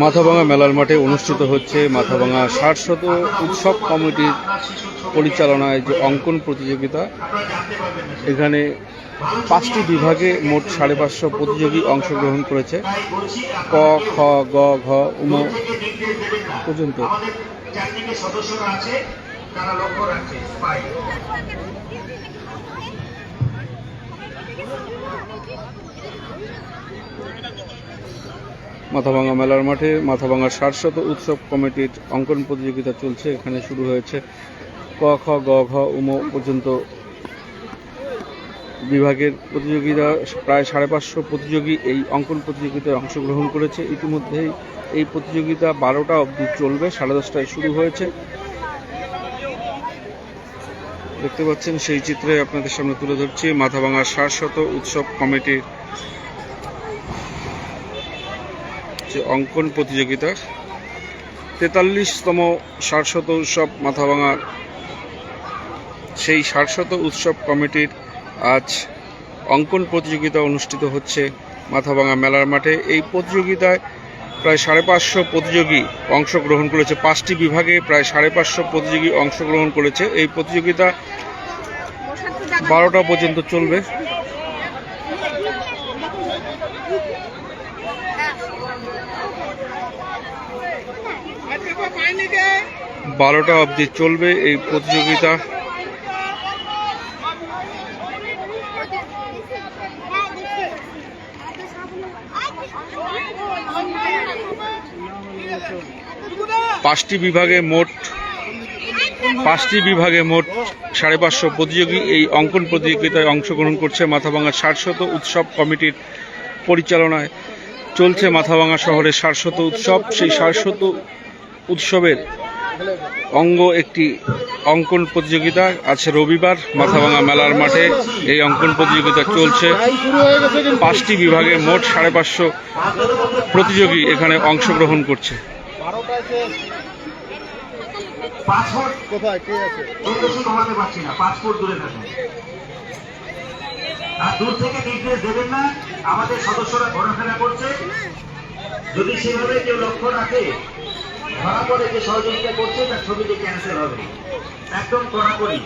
মাথাভাঙা মেলার মাঠে অনুষ্ঠিত হচ্ছে মাথাভাঙা শত উৎসব কমিটির পরিচালনায় যে অঙ্কন প্রতিযোগিতা। এখানে পাঁচটি বিভাগে মোট সাড়ে পাঁচশো প্রতিযোগী অংশগ্রহণ করেছে। ক, খ, গ, ঘ উম পর্যন্ত লক্ষ্য রাখছে স্পাই মাথাভাঙা মেলার মাঠে মাথাভাঙা ষাট শত উৎসব কমিটির অঙ্কন প্রতিযোগিতা চলছে। এখানে শুরু হয়েছে ক, খ, গ, ঘ, উম পর্যন্ত বিভাগের প্রতিযোগিতা। প্রায় সাড়ে পাঁচশো প্রতিযোগী এই অঙ্কন প্রতিযোগিতায় অংশগ্রহণ করেছে। ইতিমধ্যেই এই প্রতিযোগিতা বারোটা অবধি চলবে, সাড়ে দশটায় শুরু হয়েছে। দেখতে পাচ্ছেন সেই চিত্রে আপনাদের সামনে তুলে ধরছি মাথাভাঙা ষাট শত উৎসব কমিটির যে অঙ্কন প্রতিযোগিতা। তেতাল্লিশতম ষাটশত উৎসব মাথাভাঙার সেই ষাটশত উৎসব কমিটির আজ অঙ্কন প্রতিযোগিতা অনুষ্ঠিত হচ্ছে মাথাভাঙা মেলার মাঠে। এই প্রতিযোগিতায় প্রায় সাড়ে পাঁচশো প্রতিযোগী অংশগ্রহণ করেছে। পাঁচটি বিভাগে প্রায় সাড়ে পাঁচশো প্রতিযোগী অংশগ্রহণ করেছে। এই প্রতিযোগিতা বারোটা পর্যন্ত চলবে। বারোটা অবধি চলবে এই প্রতিযোগিতা। পাঁচটি বিভাগে মোট, পাঁচটি বিভাগে মোট সাড়ে পাঁচশো প্রতিযোগী এই অঙ্কন প্রতিযোগিতায় অংশগ্রহণ করছে মাথাভাঙা ষাটশত উৎসব কমিটির পরিচালনায় চলছে মাথাভাঙা শহরের ষাটশত উৎসব। সেই ষাটশত উৎসবের অঙ্গ একটি অঙ্কন প্রতিযোগিতা। আছে রবিবার মাথাভাঙা মেলার মাঠে এই অঙ্কন প্রতিযোগিতা চলছে। পাঁচটি বিভাগে মোট সাড়ে পাঁচশো প্রতিযোগী এখানে অংশগ্রহণ করছে। দূর থেকে নির্দেশ দেবেন না আমাদের সদস্যরা ঘোরাফেরা করছে যদি সেভাবে কেউ লক্ষ্য রাখে ধরা পড়ে যে সহযোগিতা করছে তার ছবিটি ক্যান্সেল হবে। একদম কড়াকড়ি।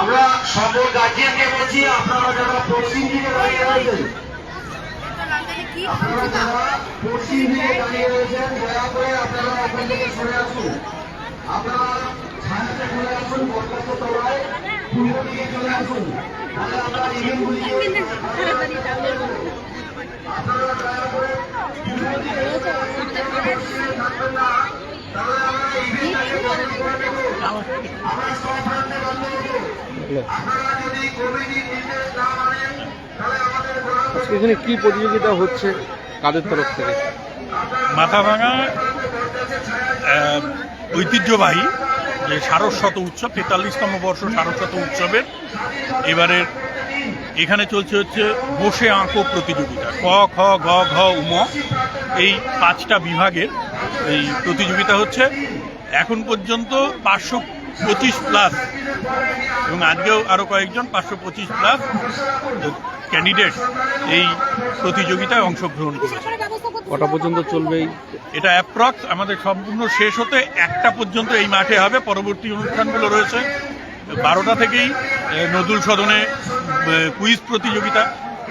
আমরা সকল গার্জিয়ানকে বলছি, আপনারা যারা পশ্চিম দিকে দাঁড়িয়ে রয়েছেন, আপনারা যারা পশ্চিম দিকে দাঁড়িয়ে রয়েছেন, দয়া করে আপনারা ওখান থেকে সরে আসুন। আপনারা ছায়াতে চলে আসুন বরখাস্ত তলায় পূর্ব দিকে চলে আসুন। তাহলে আমরা ইভেন্টগুলিকে আপনারা দয়া করে পূর্ব দিকে থাকবেন না তাহলে আমরা ইভেন্টটাকে বন্ধ করে দেবো আমরা সব প্রান্তে বন্ধ করব আপনারা যদি কমিটির নির্দেশ না মানেন তাহলে আমাদের ঘোরাফেরা আজকে এখানে কি প্রতিযোগিতা হচ্ছে কাদের তরফ থেকে? মাথা ভাঙা ঐতিহ্যবাহী যে সারস্বত উৎসব তেতাল্লিশতম বর্ষ সারস্বত উৎসবের এবারের এখানে চলছে হচ্ছে বসে আঁকো প্রতিযোগিতা। ক খ গ ঘ উম এই পাঁচটা বিভাগের এই প্রতিযোগিতা হচ্ছে। এখন পর্যন্ত পাঁচশো পঁচিশ প্লাস এবং আজকেও আরও কয়েকজন পাঁচশো পঁচিশ প্লাস ক্যান্ডিডেট এই প্রতিযোগিতায় অংশগ্রহণ করেছে। কটা পর্যন্ত চলবে? এটা অ্যাপ্রক্স আমাদের সম্পূর্ণ শেষ হতে একটা পর্যন্ত এই মাঠে হবে। পরবর্তী অনুষ্ঠানগুলো রয়েছে। বারোটা থেকেই নদুল সদনে কুইজ প্রতিযোগিতা।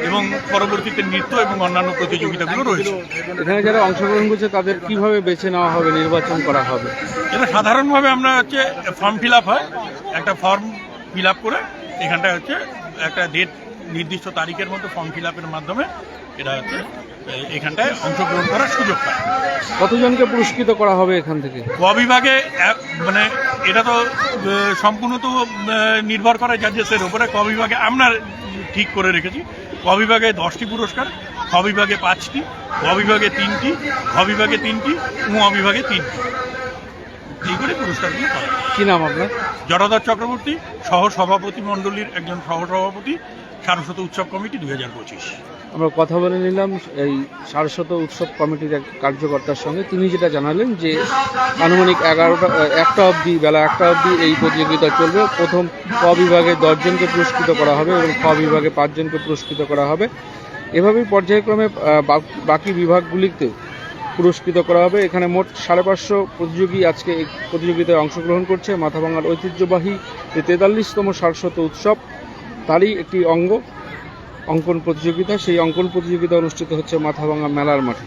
এবং পরবর্তীতে নৃত্য এবং অন্যান্য প্রতিযোগিতাগুলো রয়েছে। এখানে যারা অংশগ্রহণ করছে তাদের কীভাবে বেছে নেওয়া হবে নির্বাচন করা হবে? এটা সাধারণভাবে আমরা হচ্ছে ফর্ম ফিল আপ হয়। একটা ফর্ম ফিল আপ করে এখানটায় হচ্ছে একটা ডেট নির্দিষ্ট তারিখের মধ্যে ফর্ম ফিল আপের মাধ্যমে এটা হচ্ছে এখানটায় অংশগ্রহণ করার সুযোগ পায়। কতজনকে পুরস্কৃত করা হবে এখান থেকে? ক বিভাগে মানে এটা তো সম্পূর্ণ তো নির্ভর করে জাজেসের উপরে। ক বিভাগে আমরা ঠিক করে রেখেছি। বিভাগে দশটি পুরস্কার খ বিভাগে পাঁচটি গ বিভাগে তিনটি ঘ বিভাগে তিনটি ও বিভাগে তিনটি। এই করে পুরস্কারগুলো পাওয়া। কি নাম আপনার? জটাধর চক্রবর্তী সহ সভাপতি মণ্ডলীর একজন সহসভাপতি সারস্বত উৎসব কমিটি দুই হাজার পঁচিশ। আমরা কথা বলে নিলাম, এই সারস্বত উৎসব কমিটির এক কার্যকর্তার সঙ্গে। তিনি যেটা জানালেন যে, আনুমানিক এগারোটা একটা অবধি, বেলা একটা অবধি এই প্রতিযোগিতা চলবে। প্রথম ক বিভাগে দশজনকে পুরস্কৃত করা হবে এবং খ বিভাগে পাঁচজনকে পুরস্কৃত করা হবে। এভাবেই পর্যায়ক্রমে বাকি বিভাগগুলিতে পুরস্কৃত করা হবে। এখানে মোট সাড়ে পাঁচশো প্রতিযোগী আজকে এই প্রতিযোগিতায় অংশগ্রহণ করছে। মাথাভাঙার ঐতিহ্যবাহী যে তেতাল্লিশতম সারস্বত উৎসব, তারই একটি অঙ্গ। অঙ্কন প্রতিযোগিতা। সেই অঙ্কন প্রতিযোগিতা অনুষ্ঠিত হচ্ছে মাথাভাঙ্গা মেলার মাঠে।